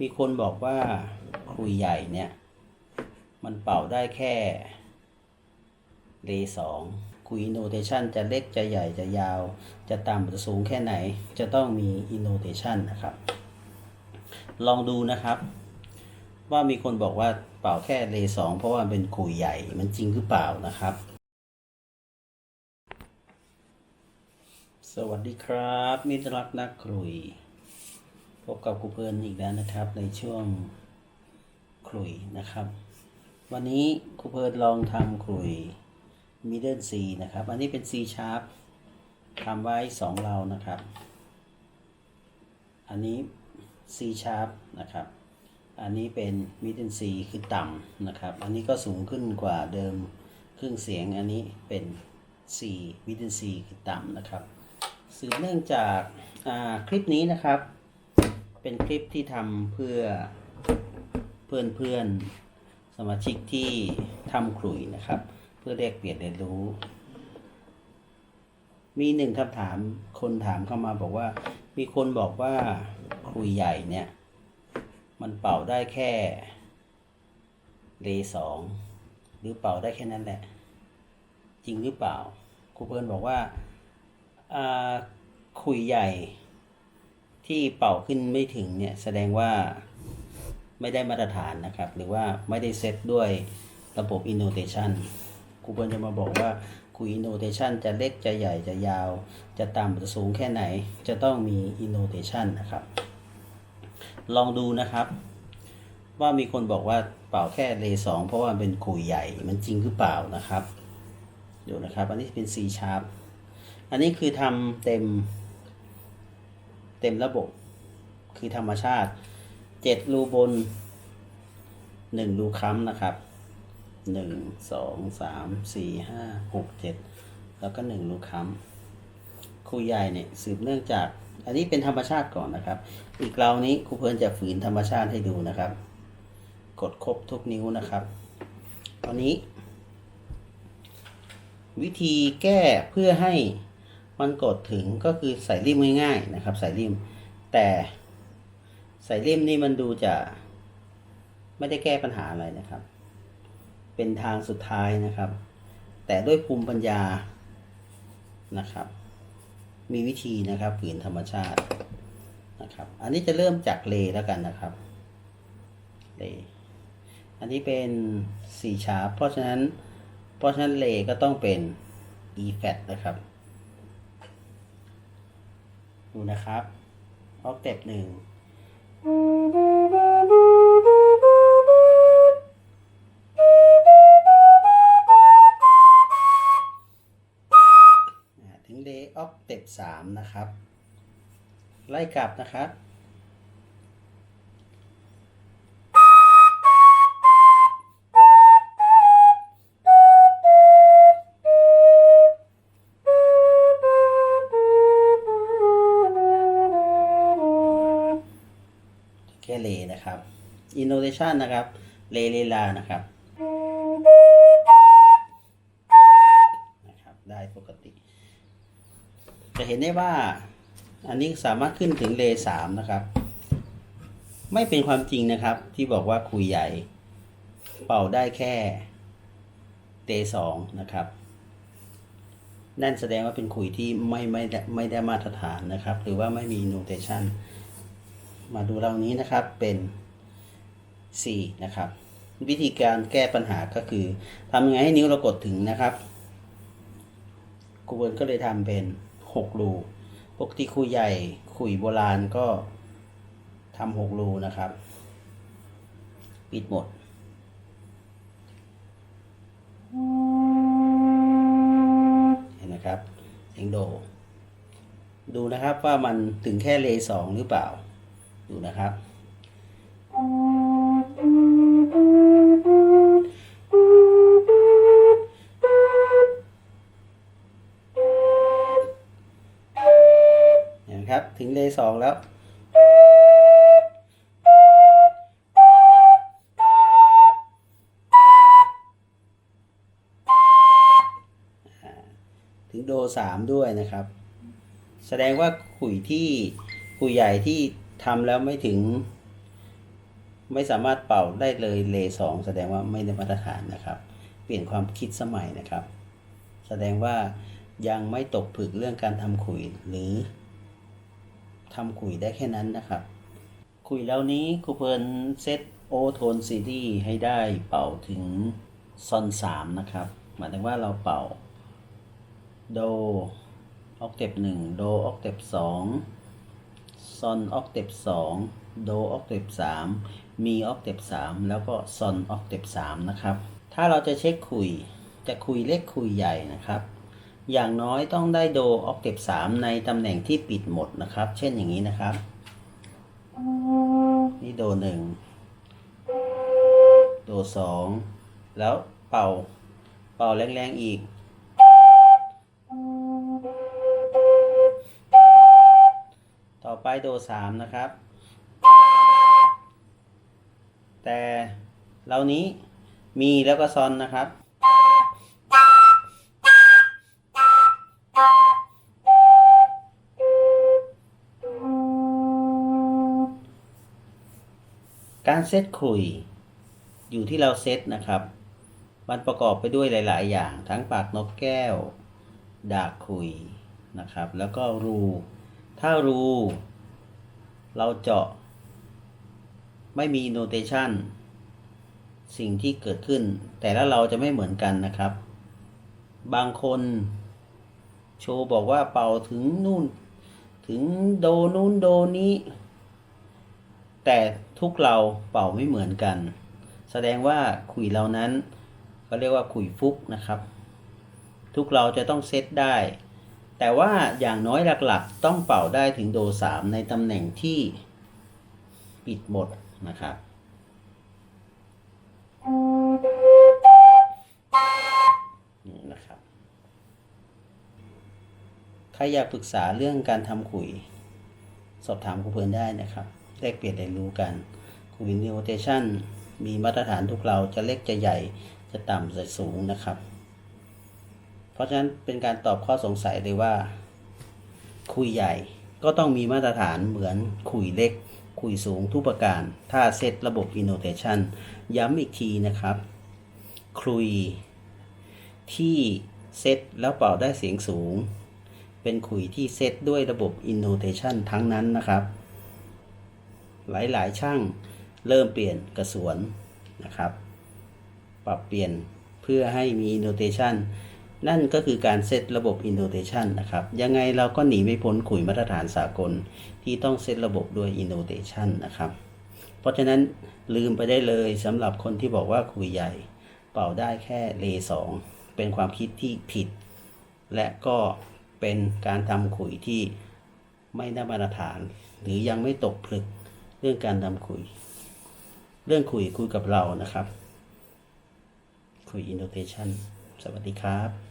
มีคนบอกว่าครุยใหญ่เนี่ย มันเป่าได้แค่เลสองคุยอินโนเทชันจะเล็กจะใหญ่จะยาว จะต่ำจะสูงแค่ไหน จะต้องมีอินโนเทชันนะครับ ลองดูนะครับ ว่ามีคนบอกว่าเป่าแค่เลสองเพราะว่าเป็นขุยใหญ่มันจริงหรือเปล่านะครับ สวัสดีครับมิตรรักนักครุย พบกับครูเพลินอีกแล้วนะครับ ในช่วงครุยนะครับ วันนี้ครูเพลินลองทำครุย middle C นะครับ อันนี้เป็น C sharp ทำไว้สองเรานะครับ อันนี้ C sharp นะครับ อันนี้เป็น middle C คือต่ำนะครับ อันนี้ก็สูงขึ้นกว่าเดิมครึ่งเสียงอันนี้เป็น C middle C คือต่ำนะครับ สืบเนื่องจากคลิปนี้นะครับ เป็นคลิปที่ทำเพื่อเพื่อนเพื่อนสมาชิกที่ทำขลุ่ยนะครับ เพื่อแลกเปลี่ยนเรียนรู้ มีหนึ่งคำถามคนถามเข้ามาบอกว่า มีคนบอกว่าขลุ่ยใหญ่เนี่ย มันเป่าได้แค่เลสองหรือเป่าได้แค่นั้นแหละ จริงหรือเปล่าครูเพิ่นบอกว่าอ่าขุยใหญ่ ที่เป่าขึ้นไม่ถึงเนี่ยแสดงว่าไม่ได้มาตรฐานนะครับ หรือว่าไม่ได้เซตด้วยระบบ innotation ครูเปิ้ลจะมาบอกว่าคุย innotation จะเล็กจะใหญ่จะยาว จะต่ำจะสูงแค่ไหน จะต้องมี innotation นะครับ ลองดูนะครับ ว่ามีคนบอกว่าเป่าแค่เลสองเพราะว่าเป็นขุยใหญ่มันจริงหรือเปล่านะครับดูนะครับ อันนี้เป็น C sharp อันนี้คือทำเต็ม เต็มระบบ คือธรรมชาติเจ็ดรูบนหนึ่งรูค้ำนะครับหนึ่งสองสามสี่ห้าหกเจ็ดแล้วก็หนึ่งรูค้ำครูใหญ่เนี่ยสืบเนื่องจาก อันนี้เป็นธรรมชาติก่อนนะครับ อีกเรานี้ครูเพลินจะฝืนธรรมชาติให้ดูนะครับ กดครบทุกนิ้วนะครับ ตอนนี้ วิธีแก้เพื่อให้ มันกดถึงก็คือใส่ริมง่ายๆนะครับ ใส่ริม แต่ใส่ริมนี่มันดูจะไม่ได้แก้ปัญหาอะไรนะครับ เป็นทางสุดท้ายนะครับ แต่ด้วยภูมิปัญญานะครับ มีวิธีนะครับฝืนธรรมชาตินะครับ อันนี้จะเริ่มจากเลแล้วกันนะครับเลอันนี้เป็น C sharp เพราะฉะนั้น เพราะฉะนั้นเลก็ต้องเป็น E flat นะครับ ดูนะครับออกเต็ปหนึ่งถึงเดออกเต็ปสามนะครับ ไล่กลับนะครับ เลนะครับ innovation นะครับ เลเลลานะครับนะครับ ได้ปกติ จะเห็นได้ว่า อันนี้สามารถขึ้นถึงเลสามนะครับ ไม่เป็นความจริงนะครับ ที่บอกว่าคุยใหญ่ เป่าได้แค่เลสองนะครับนั่นแสดงว่าเป็นคุยที่ไม่ไม่ได้ไม่ได้มาตรฐานนะครับ หรือว่าไม่มี innovation มาดูเรานี้นะครับเป็น 4 นะครับ วิธีการแก้ปัญหาก็คือทำยังไงให้นิ้วเรากดถึงนะครับครูเบิร์นก็เลยทำเป็น 6 รูปกติครูใหญ่ขุยโบราณก็ทำ6รูนะครับ ปิดหมด เห็นนะครับเสียงโด ดูนะครับว่ามันถึงแค่เลสองหรือเปล่า ดูนะครับเห็นไหมครับ ถึงเลสองแล้วถึงโดสามด้วยนะครับ แสดงว่าขุยที่ขุยใหญ่ที่ ทำแล้วไม่ถึง ไม่สามารถเป่าได้เลยเลสองแสดงว่าไม่ได้มาตรฐานนะครับ เปลี่ยนความคิดสมัยนะครับ แสดงว่ายังไม่ตกผึกเรื่องการทำขุยหรือทำขุยได้แค่นั้นนะครับ ขุยแล้วนี้ครูเพลินเซตโอโทนซีรีส์ให้ได้เป่าถึงซอนสามนะครับหมายถึงว่าเราเป่า โดออกเทปหนึ่งโดออกเทปสอง ซอนออกเทปสองโดออกเทปสามมีออกเทปสามแล้วก็ซอนออกเทปสามนะครับ ถ้าเราจะเช็คคุยจะคุยเล็กคุยใหญ่นะครับ อย่างน้อยต้องได้โดออกเทปสามในตำแหน่งที่ปิดหมดนะครับ เช่นอย่างนี้นะครับ นี่โดหนึ่งโดสองแล้วเป่าเป่าแรงๆอีก ไปโดสามนะครับ แต่เหล่านี้มีแล้วก็ซอนนะครับ การเซตคุย อยู่ที่เราเซตนะครับ มันประกอบไปด้วยหลาย ๆ อย่าง ทั้งปากนกแก้ว ดากคุยนะครับ แล้วก็รู ถ้ารู เราเจาะ ไม่มีโนเทชันสิ่งที่เกิดขึ้น แต่ละเราจะไม่เหมือนกันนะครับ บางคนโชว์บอกว่าเป่าถึงนู่น ถึงโดนู้นโดนี้ แต่ทุกเราเป่าไม่เหมือนกัน แสดงว่าขุยเรานั้นก็เรียกว่าขุยฟุกนะครับ ทุกเราจะต้องเซตได้ แต่ว่าอย่างน้อยหลักๆ ต้องเป่าได้ถึงโดสามในตำแหน่งที่ปิดหมดนะครับ นี่นะครับ ใครอยากปรึกษาเรื่องการทำขุย สอบถามครูเพลินได้นะครับแลกเปลี่ยนเรียนรู้กันคุยนิวเทชันมีมาตรฐานทุกเราจะเล็กจะใหญ่จะต่ำจะสูงนะครับ เพราะฉะนั้นเป็นการตอบข้อสงสัยเลยว่า คุยใหญ่ก็ต้องมีมาตรฐานเหมือนคุยเล็ก คุยสูงทุกประการ ถ้าเซตระบบ innotation ย้ำอีกทีนะครับ คุยที่เซตแล้วเป่าได้เสียงสูง เป็นคุยที่เซตด้วยระบบ innotation ทั้งนั้นนะครับ หลายๆ ช่างเริ่มเปลี่ยนกระสวนนะครับ ปรับเปลี่ยนเพื่อให้มี innotation นั่นก็คือการเซตระบบ innotation นะครับ ยังไงเราก็หนีไม่พ้นขุยมาตรฐานสากลที่ต้องเซตระบบด้วย innotation นะครับ เพราะฉะนั้นลืมไปได้เลยสำหรับคนที่บอกว่าขุยใหญ่ เป่าได้แค่เลสองเป็นความคิดที่ผิด และก็เป็นการทำขุยที่ไม่ได้มาตรฐาน หรือยังไม่ตกผลึกเรื่องการทำขุย เรื่องคุยคุยกับเรานะครับ คุย innotation สวัสดีครับ